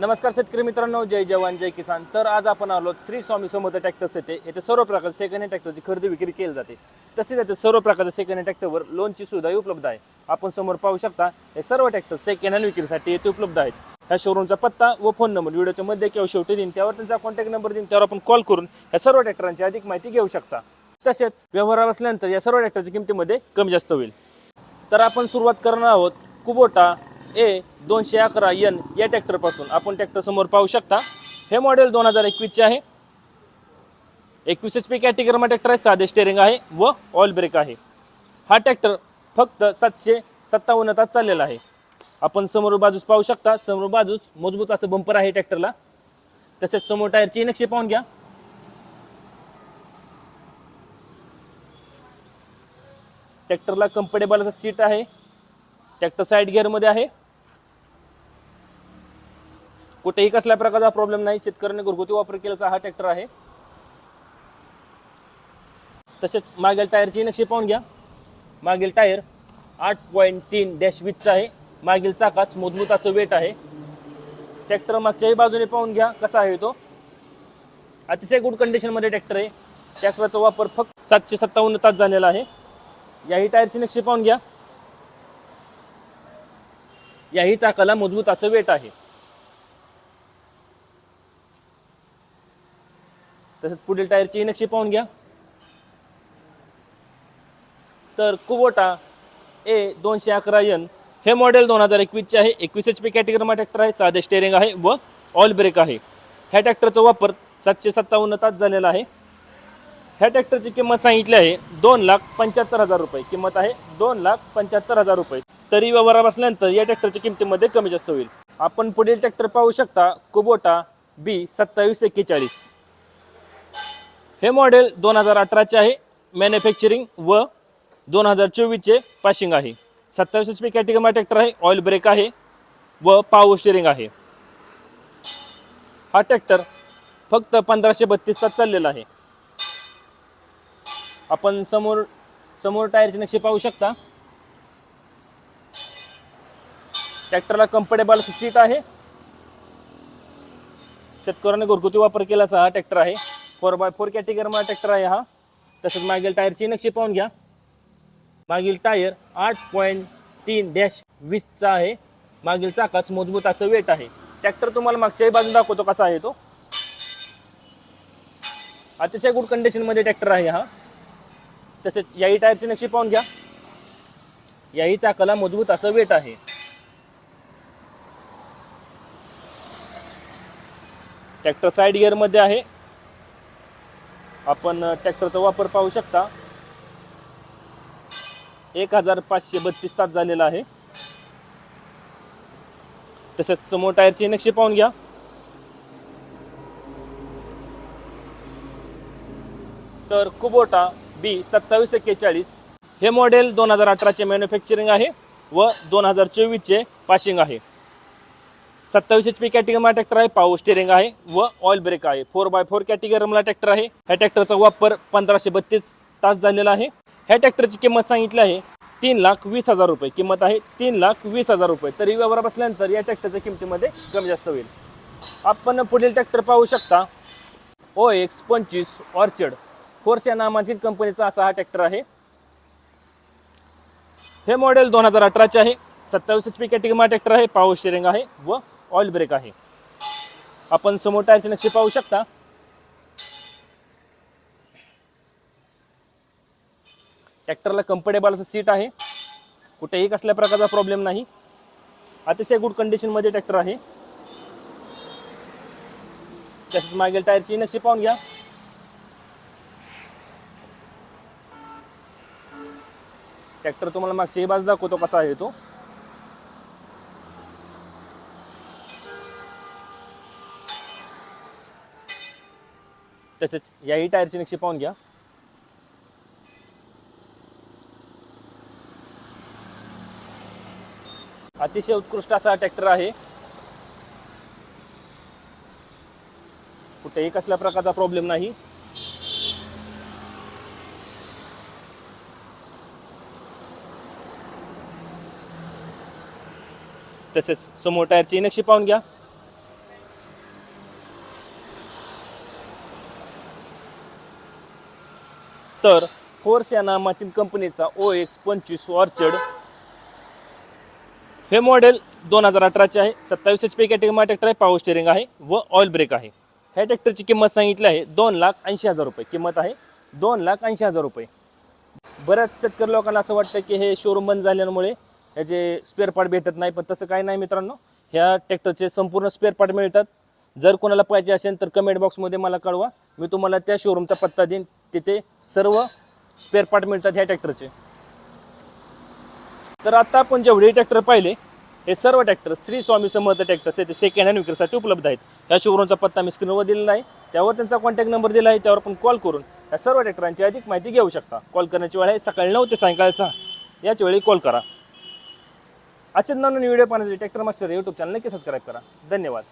नमस्कार शेतकरी मित्रांनो जय जवान जय किसान. तर आज आपण आलो श्री स्वामी समर्थ ट्रॅक्टर्स येथे. येथे सर्व प्रकारचे सेकंड हँड ट्रॅक्टरची खरेदी विक्री केली जाते. तसेच येथे सर्व प्रकारच्या सेकंड हँड ट्रॅक्टरवर लोनची सुविधा उपलब्ध आहे. आपण समोर पाहू शकता हे सर्व ट्रॅक्टर सेकंड हँड विक्रीसाठी येथे उपलब्ध आहेत. ह्या शोरूमचा पत्ता व फोन नंबर व्हिडिओच्या मध्ये किंवा शेवटी देईन. त्यावर त्यांचा कॉन्टॅक्ट नंबर देईन. त्यावर आपण कॉल करून या सर्व ट्रॅक्टरांची अधिक माहिती घेऊ शकता. तसेच व्यवहार असल्यानंतर या सर्व ट्रॅक्टरच्या किमतीमध्ये कमी जास्त होईल. तर आपण सुरुवात करणार आहोत कुबोटा ए दोनशे अकरा एन या ट्रॅक्टरपासून आपण ट्रॅक्टर समोर पाहू शकता. हे मॉडेल दोन हजार एकवीसचे आहे. एकवीस एच पी कॅटेगरीमध्ये ट्रॅक्टर आहे साधे स्टेअरिंग आहे व ऑइल ब्रेक आहे. हा ट्रॅक्टर फक्त सातशे सत्तावन्न तास चाललेला आहे. आपण समोर बाजूस पाहू शकता. समोर बाजूस मजबूत असं बंपर आहे ट्रॅक्टरला तसेच समोर टायरची नक्षी पाहून घ्या. ट्रॅक्टरला कम्फर्टेबल असं सीट आहे. ट्रॅक्टर साईड गिअरमध्ये आहे. कुठेही कसल्या प्रकारचा प्रॉब्लेम नाही. शेतकऱ्यांनी घरगुती वापर केल्याचा हा ट्रॅक्टर आहे. तसेच मागील टायरची नक्षी पाहून घ्या. मागील टायर आठ पॉईंट तीन डॅश वीसचा आहे. मागील चाकाच मजबूत असं वेट आहे. ट्रॅक्टर मागच्याही बाजूने पाहून घ्या कसा आहे तो. अतिशय गुड कंडिशनमध्ये ट्रॅक्टर आहे. ट्रॅक्टरचा वापर फक्त सातशे सत्तावन्न तास झालेला आहे. याही टायरची नक्षी पाहून घ्या. याही चाकाला मजबूत असं वेट आहे. तसेच पुढील टायरची नक्षी पाहून घ्या. तर कुबोटा ए दोनशे अकरा एन. हे मॉडेल दोन हजार एकवीसचे आहे. एकवीस एच पी कॅटेगरीमा ट्रॅक्टर आहे साधे स्टेअरिंग आहे व ऑल ब्रेक आहे. ह्या ट्रॅक्टरचा वापर सातशे सत्तावन्न तास झालेला आहे. ह्या ट्रॅक्टरची किंमत सांगितली आहे दोन लाख पंच्याहत्तर हजार रुपये. किंमत आहे दोन लाख पंच्याहत्तर हजार रुपये. तरी व्यवहार बसल्यानंतर या ट्रॅक्टरच्या किमतीमध्ये कमी जास्त होईल. आपण पुढील ट्रॅक्टर पाहू शकता कुबोटा बी सत्तावीस एक्केचाळीस हे मॉडेल दोन हजार अठराचे आहे. मॅन्युफॅक्चरिंग व दोन हजार चोवीसचे पाशिंग आहे. सत्तावीस एच पी कॅटेगरीमा ट्रॅक्टर आहे. ऑइल ब्रेक आहे. व पावर स्टेअरिंग आहे. हा ट्रॅक्टर फक्त पंधराशे बत्तीस चाललेला आहे. आपण समोर समोर टायरचे नक्षी पाहू शकता. ट्रॅक्टरला कम्फर्टेबल सीट आहे. शेतकऱ्याने घरगुती वापर केल्याचा हा ट्रॅक्टर आहे. फोर बाय फोर कॅटेगरीमध्ये ट्रॅक्टर आहे हा. तसंच मागील टायरची नक्षी पाहून घ्या. मागील टायर आठ पॉईंट तीन डॅश वीसचा आहे. मागील चाकाच मजबूत असं वेट आहे. ट्रॅक्टर तुम्हाला मागच्याही बाजून दाखवतो कसा आहे तो. अतिशय गुड कंडिशनमध्ये ट्रॅक्टर आहे हा. तसेच याही टायरची नक्षी पाहून घ्या. याही चाकाला मजबूत असं वेट आहे. ट्रॅक्टर साईड गिअरमध्ये आहे. आपण ट्रॅक्टरचा वापर पाहू शकता. एक हजार पाचशे बत्तीस तास झालेला आहे. तसेच समोर टायरचे नक्षी पाहून घ्या. तर कुबोटा बी सत्तावीस एक्केचाळीस. हे मॉडेल दोन हजार अठराचे मॅन्युफॅक्चरिंग आहे व दोन हजार चोवीसचे पासिंग आहे. सत्तावीस एच पी कॅटेगरीला ट्रॅक्टर आहे पावर स्टेरिंग आहे व ऑइल ब्रेक आहे. फोर बाय फोर कॅटेगरीला ट्रॅक्टर आहे. ह्या ट्रॅक्टरचा वापर पंधराशे बत्तीस तास झालेला आहे. ह्या ट्रॅक्टरची किंमत सांगितली आहे तीन लाख वीस हजार रुपये. किंमत आहे तीन लाख वीस हजार रुपये. तरी व्यवहार बसल्यानंतर या ट्रॅक्टरच्या किमतीमध्ये कमी जास्त होईल. आपण पुढील ट्रॅक्टर पाहू शकता. ओ एक्स पंचवीस ऑर्चर्ड फोर्स या नामांकित कंपनीचा असा हा ट्रॅक्टर आहे. हे मॉडेल दोन हजार अठराचे आहे. सत्तावीस एच पी कॅटेगरीमा ट्रॅक्टर आहे पावर स्टेरिंग आहे व ऑइल ब्रेक आहे. आपण समोर टायरची नक्षी पाहू शकता. ट्रॅक्टरला कम्फर्टेबल असं सीट आहे. कुठेही कसल्या प्रकारचा प्रॉब्लेम नाही. अतिशय गुड कंडिशनमध्ये ट्रॅक्टर आहे. तसेच मागील टायरची नक्षी पाहून घ्या. ट्रॅक्टर तुम्हाला मागची बाजू दाखवतो कसा आहे तो. तसेच याही टायरची नक्षी पाहून घ्या. अतिशय उत्कृष्ट असा ट्रॅक्टर आहे. कुठेही कसल्या प्रकारचा प्रॉब्लेम नाही. तसेच समोर टायरची नक्षी पाहून घ्या. तर फोर्स या नामातील कंपनीचा ओ एक्स पंचवीस ऑर्चर्ड. हे मॉडेल दोन हजार अठराचे आहे. सत्तावीस एच पी कॅटेगरी ट्रॅक्टर आहे पॉवर स्टेरिंग आहे व ऑइल ब्रेक आहे. ह्या ट्रॅक्टरची किंमत सांगितली आहे दोन लाख ऐंशी हजार रुपये किंमत आहे. दोन लाख ऐंशी हजार रुपये. बऱ्याच शेतकरी लोकांना असं वाटतं की हे शोरूम बंद झाल्यामुळे ह्याचे स्पेअर पार्ट भेटत नाही पण तसं काही नाही मित्रांनो. ह्या ट्रॅक्टरचे संपूर्ण स्पेअर पार्ट मिळतात. जर कोणाला पाहिजे असेल तर कमेंट बॉक्समध्ये मला कळवा. मी तुम्हाला त्या शोरूमचा पत्ता देईन. तिथे सर्व स्पेअर पार्ट मिळतात ह्या ट्रॅक्टरचे तर आता आपण जेवढे ट्रॅक्टर पाहिले हे सर्व ट्रॅक्टर श्री स्वामी समर्थ ट्रॅक्टर्स ते सेकंड हँड विक्रीसाठी उपलब्ध आहेत. या शोरूमचा पत्ता मी स्क्रीनवर दिलेला आहे त्यावर त्यांचा कॉन्टॅक्ट नंबर दिला आहे त्यावर आपण कॉल करून या सर्व ट्रॅक्टरांची अधिक माहिती घेऊ शकता. कॉल करण्याची वेळ आहे सकाळी नऊ ते सायंकाळी सहा. याच वेळी कॉल करा. असेच नवीन व्हिडिओ पाहण्यासाठी ट्रॅक्टर मास्टर यूट्यूब चॅनल नक्की सबस्क्राईब करा. धन्यवाद.